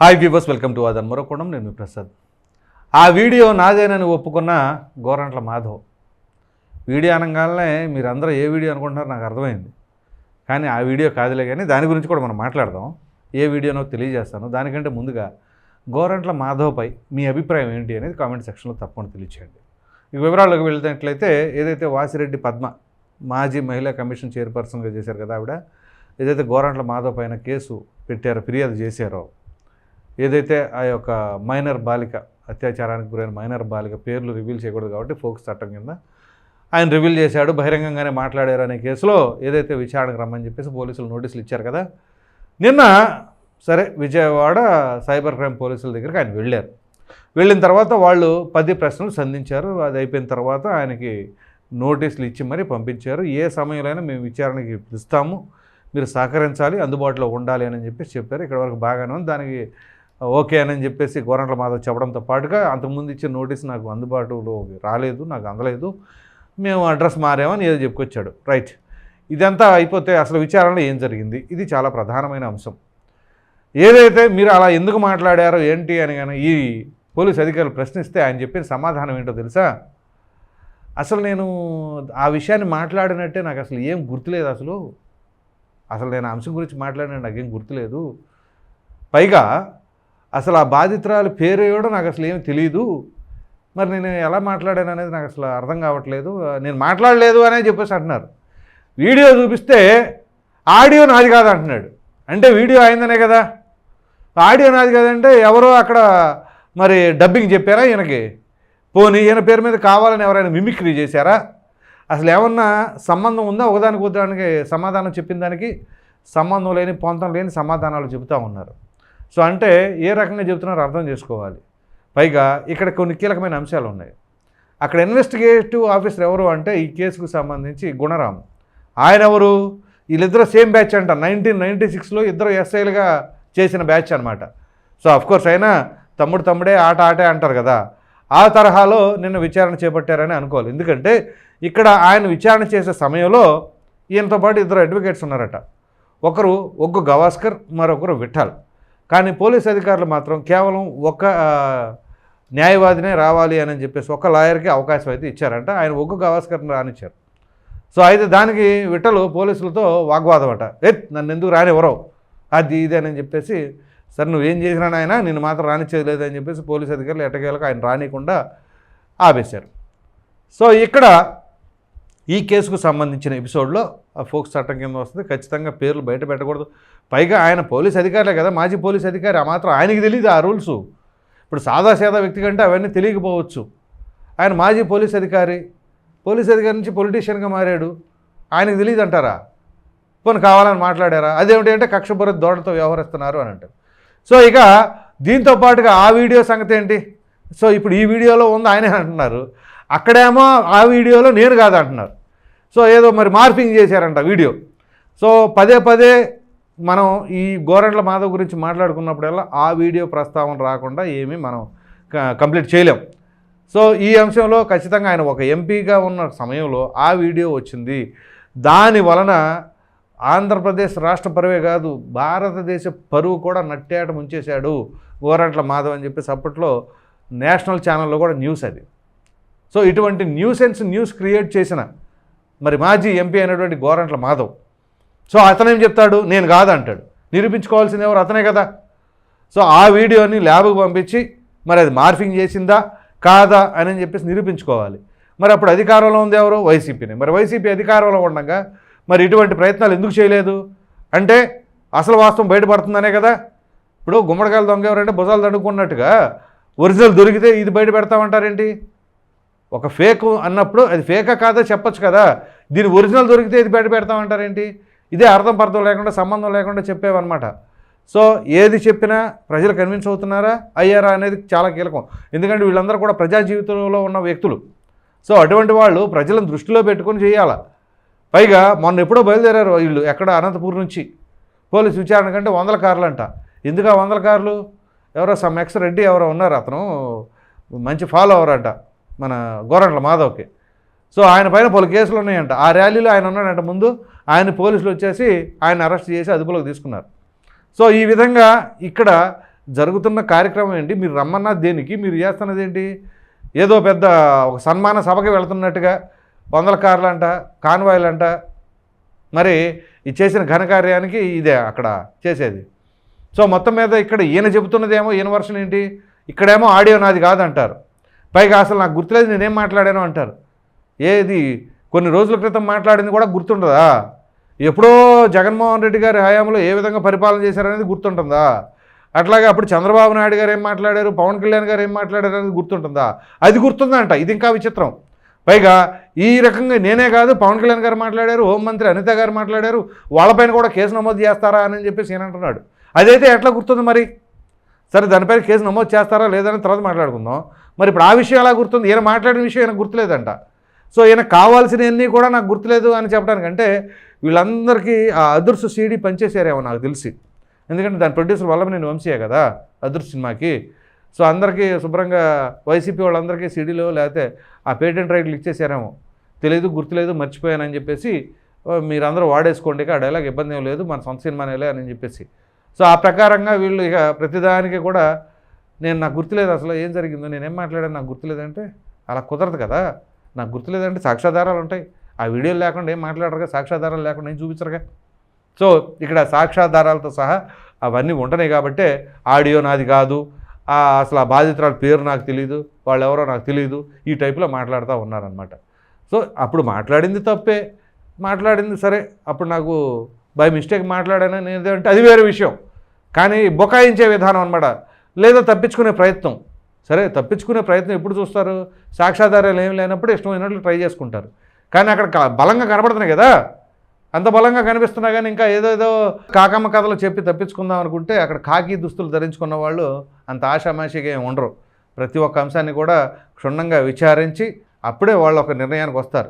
Hi viewers welcome to అదన్ మరొకోణం నేను ప్రసాద్ ఆ వీడియో నాదేనని ఒప్పుకున్న గోరంట్ల మాధవ్. వీడియో అనగానే మీరందరూ ఏ వీడియో అనుకుంటున్నారో నాకు అర్థమైంది. కానీ ఆ వీడియో కాదులే కానీ దాని గురించి కూడా మనం మాట్లాడదాం. ఏ వీడియోనో తెలియజేస్తాను. దానికంటే ముందుగా గోరంట్ల మాధవ్పై మీ అభిప్రాయం ఏంటి అనేది కామెంట్ సెక్షన్లో తప్పకుండా తెలియచేయండి. ఈ వివరాల్లోకి వెళ్తున్నట్లయితే ఏదైతే వాసిరెడ్డి పద్మ మాజీ మహిళా కమిషన్ చైర్పర్సన్గా చేశారు కదా ఆవిడ ఏదైతే గోరంట్ల మాధవ్ పైన కేసు పెట్టారో ఫిర్యాదు చేశారో ఏదైతే ఆ యొక్క మైనర్ బాలిక అత్యాచారానికి గురైన మైనర్ బాలిక పేర్లు రివీల్ చేయకూడదు కాబట్టి ఫోక్స్ చట్టం కింద ఆయన రివీల్ చేశాడు బహిరంగంగానే మాట్లాడారు అనే కేసులో ఏదైతే విచారణకు రమ్మని చెప్పేసి పోలీసులు నోటీసులు ఇచ్చారు కదా నిన్న సరే విజయవాడ సైబర్ క్రైమ్ పోలీసుల దగ్గరికి ఆయన వెళ్ళారు. వెళ్ళిన తర్వాత వాళ్ళు పది ప్రశ్నలు సంధించారు అది అయిపోయిన తర్వాత ఆయనకి నోటీసులు ఇచ్చి మరీ పంపించారు. ఏ సమయంలో మేము విచారణకి పిలుస్తాము మీరు సహకరించాలి అందుబాటులో ఉండాలి అని చెప్పేసి చెప్పారు. ఇక్కడ వరకు బాగానే ఉంది. దానికి ఓకే అని చెప్పేసి గోరంట్ల మాధవ్ చెప్పడంతో పాటుగా అంతకుముందు ఇచ్చిన నోటీస్ నాకు అందుబాటులో రాలేదు నాకు అందలేదు. మేము అడ్రస్ మారామని ఏదో చెప్పుకొచ్చాడు. రైట్. ఇదంతా అయిపోతే అసలు విచారణలో ఏం జరిగింది? ఇది చాలా ప్రధానమైన అంశం. ఏదైతే మీరు అలా ఎందుకు మాట్లాడారో ఏంటి అని కానీ ఈ పోలీస్ అధికారులు ప్రశ్నిస్తే ఆయన చెప్పిన సమాధానం ఏంటో తెలుసా? అసలు నేను ఆ విషయాన్ని మాట్లాడినట్టే నాకు అసలు ఏం గుర్తులేదు అసలు. అసలు నేను అంశం గురించి మాట్లాడిన నాకేం గుర్తులేదు. పైగా అసలు ఆ బాధితురాలు పేరు కూడా నాకు అసలు ఏమి తెలియదు మరి నేను ఎలా మాట్లాడాను అనేది నాకు అసలు అర్థం కావట్లేదు. నేను మాట్లాడలేదు అనే చెప్పేసి అంటున్నారు. వీడియో చూపిస్తే ఆడియో నాది కాదు అంటున్నాడు. అంటే వీడియో అయిందనే కదా. ఆడియో నాది కాదంటే ఎవరో అక్కడ మరి డబ్బింగ్ చెప్పారా ఈయనకి? పోనీ ఈయన పేరు మీద కావాలని ఎవరైనా మిమిక్రీ చేశారా? అసలు ఏమన్నా సంబంధం ఉందా? ఒకదానికి ఒకదానికి సమాధానం చెప్పిన దానికి సంబంధం లేని పొంతం లేని సమాధానాలు చెబుతూ ఉన్నారు. సో అంటే ఏ రకంగా చెబుతున్నారో అర్థం చేసుకోవాలి. పైగా ఇక్కడ కొన్ని కీలకమైన అంశాలు ఉన్నాయి. అక్కడ ఇన్వెస్టిగేటివ్ ఆఫీసర్ ఎవరు అంటే ఈ కేసుకు సంబంధించి గుణరాం ఆయన ఎవరు? వీళ్ళిద్దరూ సేమ్ బ్యాచ్ అంట. నైన్టీన్ నైంటీ సిక్స్లో ఇద్దరు ఎస్ఐలుగా చేసిన బ్యాచ్ అనమాట సో అఫ్కోర్స్ అయినా తమ్ముడు తమ్ముడే ఆట ఆటే అంటారు కదా. ఆ తరహాలో నిన్న విచారణ చేపట్టారని అనుకోవాలి. ఎందుకంటే ఇక్కడ ఆయన విచారణ చేసే సమయంలో ఈయనతో పాటు ఇద్దరు అడ్వకేట్స్ ఉన్నారట. ఒకరు ఒగ్గు గవాస్కర్ మరొకరు విఠల్. కానీ పోలీస్ అధికారులు మాత్రం కేవలం ఒక న్యాయవాదినే రావాలి అని చెప్పేసి ఒక లాయర్కి అవకాశం అయితే ఇచ్చారంట. ఆయన ఒగ్గు గవాస్కర్ని రానిచ్చారు. సో అయితే దానికి విట్టలు పోలీసులతో వాగ్వాదం అట. ఎత్ నన్ను ఎందుకు రానివ్వరు? అది ఇది అని చెప్పేసి సరే నువ్వేం చేసినా ఆయన నేను మాత్రం రానిచ్చేది లేదని చెప్పేసి పోలీస్ అధికారులు ఎట్టకేలకు ఆయన రానియకుండా ఆపేశారు. సో ఇక్కడ ఈ కేసుకు సంబంధించిన ఎపిసోడ్లో ఫోక్స్ చట్టం కింద వస్తుంది. ఖచ్చితంగా పేర్లు బయట పెట్టకూడదు. పైగా ఆయన పోలీస్ అధికారులే కదా మాజీ పోలీస్ అధికారి. ఆ మాత్రం ఆయనకి తెలియదు ఆ రూల్స్. ఇప్పుడు సాదా వ్యక్తి కంటే అవన్నీ తెలియకపోవచ్చు. ఆయన మాజీ పోలీస్ అధికారి. పోలీస్ అధికారి నుంచి పొలిటీషియన్గా మారాడు. ఆయనకు తెలియదు అంటారా? పోనీ కావాలని మాట్లాడారా? అదేమిటి అంటే కక్షపూర దోడతో వ్యవహరిస్తున్నారు అని అంటారు. సో ఇక దీంతో పాటుగా ఆ వీడియో సంగతి ఏంటి? సో ఇప్పుడు ఈ వీడియోలో ఉంది ఆయనే అంటున్నారు. అక్కడేమో ఆ వీడియోలో నేను కాదు అంటున్నారు సో ఏదో మరి మార్పింగ్ చేశారంట వీడియో. సో పదే పదే మనం ఈ గోరంట్ల మాధవ్ గురించి మాట్లాడుకున్నప్పుడల్లా ఆ వీడియో ప్రస్తావన రాకుండా ఏమీ మనం క- కంప్లీట్ చేయలేం. సో ఈ అంశంలో ఖచ్చితంగా ఆయన ఒక ఎంపీగా ఉన్న సమయంలో ఆ వీడియో వచ్చింది. దాని వలన ఆంధ్రప్రదేశ్ రాష్ట్ర పరువే కాదు భారతదేశ పరువు కూడా నట్టేట ముంచేశాడు గోరంట్ల మాధవ్ అని చెప్పేసి అప్పట్లో నేషనల్ ఛానల్లో కూడా న్యూస్ అది. సో ఇటువంటి న్యూసెన్స్ న్యూస్ క్రియేట్ చేసిన మరి మాజీ ఎంపీ అయినటువంటి గోరంట్ల మాధవ్. సో అతనేం చెప్తాడు? నేను కాదంటాడు నిరూపించుకోవాల్సింది ఎవరు? అతనే కదా. సో ఆ వీడియోని ల్యాబ్కి పంపించి మరి అది మార్ఫింగ్ చేసిందా? కాదా? అని చెప్పేసి నిరూపించుకోవాలి. మరి అప్పుడు అధికారంలో ఉంది ఎవరు? వైసీపీని. మరి వైసీపీ అధికారంలో ఉండగా మరి ఇటువంటి ప్రయత్నాలు ఎందుకు చేయలేదు? అంటే అసలు వాస్తవం బయటపడుతుందనే కదా. ఇప్పుడు గుమ్మడికాయలు దొంగ ఎవరంటే భుజాలు దండుకున్నట్టుగా ఒరిజినల్ దొరికితే ఇది బయట పెడతామంటారేంటి? ఒక ఫేక్ అన్నప్పుడు అది ఫేకా కాదా? చెప్పొచ్చు కదా. దీని ఒరిజినల్ దొరికితే ఇది బయట పెడతామంటారేంటి? ఇదే అర్థం పర్థం లేకుండా సంబంధం లేకుండా చెప్పేవన్నమాట. సో ఏది చెప్పినా ప్రజలు కన్విన్స్ అవుతున్నారా? అయ్యారా అనేది చాలా కీలకం. ఎందుకంటే వీళ్ళందరూ కూడా ప్రజా జీవితంలో ఉన్న వ్యక్తులు. సో అటువంటి వాళ్ళు ప్రజలను దృష్టిలో పెట్టుకొని చేయాలా. పైగా మొన్న ఎప్పుడో బయలుదేరారు వీళ్ళు ఎక్కడ? అనంతపూర్ నుంచి. పోలీస్ విచారణ కంటే వందల కార్లు అంట ఎందుకు వందల కార్లు? ఎవరో సమ్ ఎక్స్ రెడ్డి ఎవరో ఉన్నారు అతను. మంచి ఫాలో అవరంట మన గోరంట్ల మాధవ్కి. సో ఆయన పైన పలు కేసులు ఉన్నాయంట. ఆ ర్యాలీలో ఆయన ఉన్నాడంట ముందు. ఆయన పోలీసులు వచ్చేసి ఆయన అరెస్ట్ చేసి అదుపులోకి తీసుకున్నారు. సో ఈ విధంగా ఇక్కడ జరుగుతున్న కార్యక్రమం ఏంటి? మీరు రమ్మన్నా దేనికి? మీరు చేస్తున్నది ఏంటి? ఏదో పెద్ద ఒక సన్మాన సభకి వెళ్తున్నట్టుగా వందల కార్లు అంట అంట మరి ఈ చేసిన ఘనకార్యానికి ఇదే అక్కడ చేసేది. సో మొత్తం మీద ఇక్కడ ఈయన చెబుతున్నదేమో ఈయన వర్షన్ ఏంటి? ఇక్కడేమో ఆడియో నాది కాదంటారు. పైగా అసలు నాకు గుర్తులేదు నేనేం మాట్లాడాను అంటారు. ఏది? కొన్ని రోజుల క్రితం మాట్లాడింది కూడా గుర్తుండదా? ఎప్పుడో జగన్మోహన్ రెడ్డి గారి హయాంలో ఏ విధంగా పరిపాలన చేశారనేది గుర్తుంటుందా? అట్లాగే అప్పుడు చంద్రబాబు నాయుడు గారు ఏం మాట్లాడారు? పవన్ కళ్యాణ్ గారు ఏం మాట్లాడారు అనేది గుర్తుంటుందా? అది గుర్తుందంట. ఇది ఇంకా విచిత్రం. పైగా ఈ రకంగా నేనే కాదు పవన్ కళ్యాణ్ గారు మాట్లాడారు హోంమంత్రి అనిత గారు మాట్లాడారు వాళ్ళపైన కూడా కేసు నమోదు చేస్తారా అని చెప్పేసి నేను అంటున్నాడు. అదైతే ఎట్లా గుర్తుంది మరి? సరే దానిపైన కేసు నమోదు చేస్తారా లేదని తర్వాత మాట్లాడుకుందాం. మరి ఇప్పుడు ఆ విషయం ఎలా గుర్తుంది? ఈయన మాట్లాడిన విషయం ఈయన గుర్తులేదంట. సో ఈయన కావాల్సినవన్నీ కూడా నాకు గుర్తులేదు అని చెప్పడానికంటే వీళ్ళందరికీ ఆ అదృశ్య సీడీ పనిచేసారేమో నాకు తెలిసి. ఎందుకంటే దాని ప్రొడ్యూసర్ వల్ల నేను వంశీయే కదా అదృశ్య సినిమాకి. సో అందరికీ శుభ్రంగా వైసీపీ వాళ్ళందరికీ సీడీలో లేకపోతే ఆ పేటెంట్ రైట్లు ఇచ్చేసారేమో తెలియదు గుర్తులేదు మర్చిపోయానని చెప్పేసి "ఓ, మీరందరూ వాడేసుకోండి ఆ డైలాగ్ ఇబ్బంది ఏం లేదు మన సొంత సినిమానేలే అని చెప్పేసి. సో ఆ ప్రకారంగా వీళ్ళు ఇక ప్రతిదానికి కూడా నేను నాకు గుర్తులేదు అసలు ఏం జరిగిందో నేనేం మాట్లాడాను నాకు గుర్తులేదంటే అలా కుదరదు కదా. నాకు గుర్తులేదంటే సాక్ష్యాధారాలు ఉంటాయి. ఆ వీడియోలు లేకుండా ఏం మాట్లాడరుగా సాక్ష్యాధారాలు లేకుండా ఏం చూపించరుగా? సో ఇక్కడ సాక్ష్యాధారాలతో సహా అవన్నీ ఉంటున్నాయి కాబట్టే ఆడియో నాది కాదు ఆ అసలు ఆ బాధితురాల పేరు నాకు తెలియదు వాళ్ళు ఎవరో నాకు తెలియదు ఈ టైప్లో మాట్లాడుతూ ఉన్నారనమాట సో అప్పుడు మాట్లాడింది తప్పే మాట్లాడింది సరే అప్పుడు నాకు బై మిస్టేక్ మాట్లాడానని నేను అంటే అది వేరే విషయం. కానీ బొకాయించే విధానం అనమాట లేదా తప్పించుకునే ప్రయత్నం. సరే తప్పించుకునే ప్రయత్నం ఎప్పుడు చూస్తారు? సాక్ష్యాధారాలు ఏం లేనప్పుడు ఇష్టమైనట్లు ట్రై చేసుకుంటారు. కానీ అక్కడ బలంగా కనబడుతున్నాయి కదా? అంత బలంగా కనిపిస్తున్నా కానీ ఇంకా ఏదో ఏదో కాకమ్మ కథలు చెప్పి తప్పించుకుందాం అనుకుంటే అక్కడ కాకి దుస్తులు ధరించుకున్న వాళ్ళు అంత ఆషామాషిగా ఏమి ఉండరు. ప్రతి ఒక్క అంశాన్ని కూడా క్షుణ్ణంగా విచారించి అప్పుడే వాళ్ళు ఒక నిర్ణయానికి వస్తారు.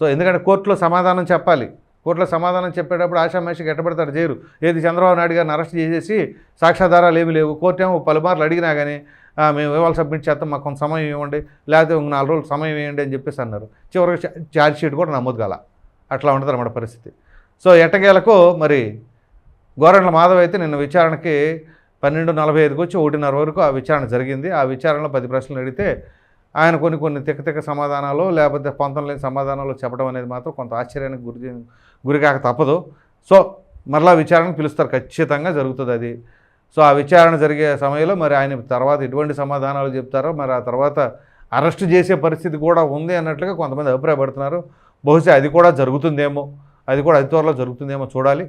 సో ఎందుకంటే కోర్టులో సమాధానం చెప్పాలి. కోర్టులో సమాధానం చెప్పేటప్పుడు ఆషామాషికి ఎట్టబడతాడు చేయరు ఏది చంద్రబాబు నాయుడు గారిని అరెస్ట్ చేసేసి సాక్ష్యాధారాలు ఏమీ లేవు. కోర్టు ఏమో పలుమార్లు అడిగినా కానీ మేము ఇవాళ సబ్మిట్ చేస్తాం మాకు కొంత సమయం ఇవ్వండి లేకపోతే ఇంకో నాలుగు రోజులు సమయం ఇవ్వండి అని చెప్పేసి అన్నారు. చివరికి చా- ఛార్జ్ షీట్ కూడా నమోదు కాల. అట్లా ఉంటుంది అన్నమాట పరిస్థితి. సో ఎట్టగేలకు మరి గోరంట్ల మాధవ్ అయితే నిన్న విచారణకి పన్నెండు నలభై ఐదుకి వచ్చి ఒకటిన్నర వరకు ఆ విచారణ జరిగింది. ఆ విచారణలో పది ప్రశ్నలు అడిగితే ఆయన కొన్ని కొన్ని తిక్క తిక్క సమాధానాలు లేకపోతే పొంతం లేని సమాధానాలు చెప్పడం అనేది మాత్రం కొంత ఆశ్చర్యానికి గురి గురికాక తప్పదు. సో మరలా విచారణకు పిలుస్తారు. ఖచ్చితంగా జరుగుతుంది అది. సో ఆ విచారణ జరిగే సమయంలో మరి ఆయన తర్వాత ఎటువంటి సమాధానాలు చెప్తారో మరి ఆ తర్వాత అరెస్ట్ చేసే పరిస్థితి కూడా ఉంది అన్నట్లుగా కొంతమంది అభిప్రాయపడుతున్నారు. బహుశా అది కూడా జరుగుతుందేమో అది కూడా అతి త్వరలో జరుగుతుందేమో చూడాలి.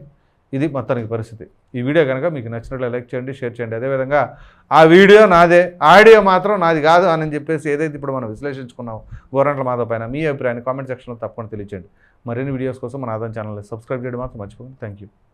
ఇది మొత్తానికి పరిస్థితి. ఈ వీడియో కనుక మీకు నచ్చినట్లు లైక్ చేయండి షేర్ చేయండి. అదేవిధంగా ఆ వీడియో నాదే ఆడియో మాత్రం నాది కాదు అని చెప్పేసి ఏదైతే ఇప్పుడు మనం విశ్లేషించుకున్నాం గోరంట్ల మాధవ్ పైన మీ అభిప్రాయాన్ని కామెంట్ సెక్షన్లో తప్పకుండా తెలియచేయండి. మరిన్ని వీడియోస్ కోసం మన ఆదాయం ఛానల్ని సబ్స్క్రైబ్ చేయడం మాత్రం మర్చిపోకండి. Thank you